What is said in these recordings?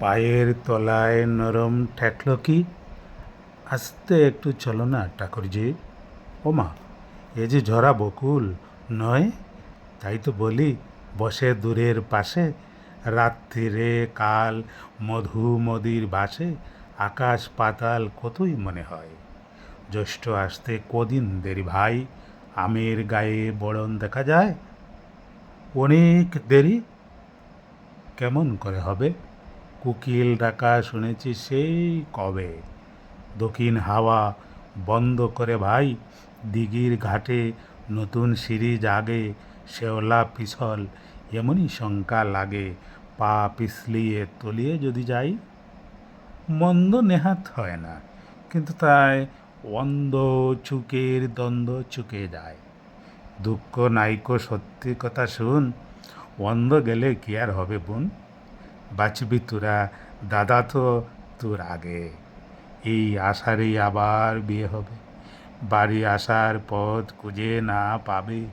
পায়ের তলায় নরম ঠেকল কি? আস্তে একটু চলো না, ঠাকুরজি। ও মা এ যে ঝরা বকুল, নয়? তাই তো বলি, বসে দূরের পাশে, রাত্রিরে কাল মধু মদির বাসে, আকাশ পাতাল কতই মনে হয়? জ্যৈষ্ঠ আসতে কদিন দেরি ভাই, আমের গায়ে বড়ন দেখা যায়? অনেক দেরি? কেমন করে হবে? কুকিল ডাকা শুনেছি সেই কবে? দক্ষিণ হাওয়া বন্ধ করে ভাই, দিঘির ঘাটে নতুন সিঁড়ি জাগে শেওলা পিছল, এমনই শঙ্কা লাগে, পা পিছলিয়ে তলিয়ে যদি যাই, মন্দ নেহাত হয় না, কিন্তু তাই অন্ধ চুকের দ্বন্দ্ব চুকে যায়। দুঃখ, নাইকো সত্যি কথা শুন, অন্ধ গেলে কি আর হবে বোন? বাঁচবি তোরা, দাদা তো তোর আগে। এই আশারেই আবার বিয়ে হবে। বাড়ি আসার পথ খুঁজে না পাবে।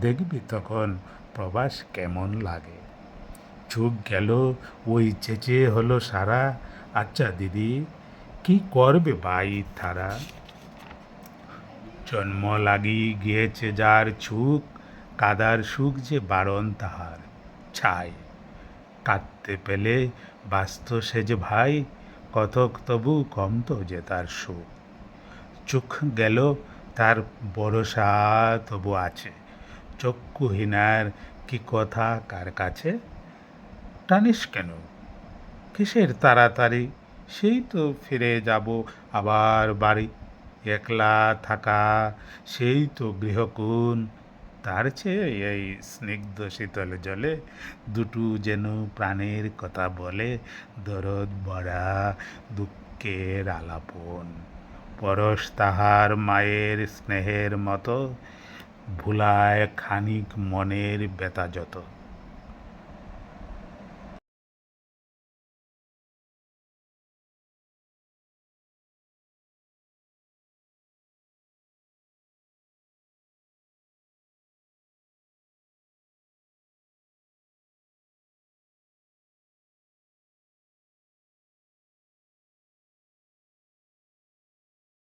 দেখবি তখন প্রবাস কেমন লাগে। চুপ গেল, ওই চেঁচে হলো সারা। আচ্ছা দিদি, কি করবে বাই তারা? জন্ম লাগি গিয়েছে যার ছুক কাদার সুখ যে বারণ তাহার। ছাই। কাঁদতে পেলে বাস্ত সে যে ভাই, কতক তবু কম তো যে তার সুখ। চোখ গেল, তার ভরসা তবু আছে। চক্ষুহীনার কি কথা কার কাছে? টানিস কেন? কিসের তাড়াতাড়ি? সেই তো ফিরে যাব আবার বাড়ি। একলা থাকা, সেই তো গৃহকুণ। তার চেয়ে এই স্নিগ্ধ শীতল জলে দুটু যেন প্রাণের কথা বলে, দরদ ভরা দুঃখের আলাপন। পরশ তাহার মায়ের স্নেহের মতো, ভুলায় খানিক মনের ব্যথা যত।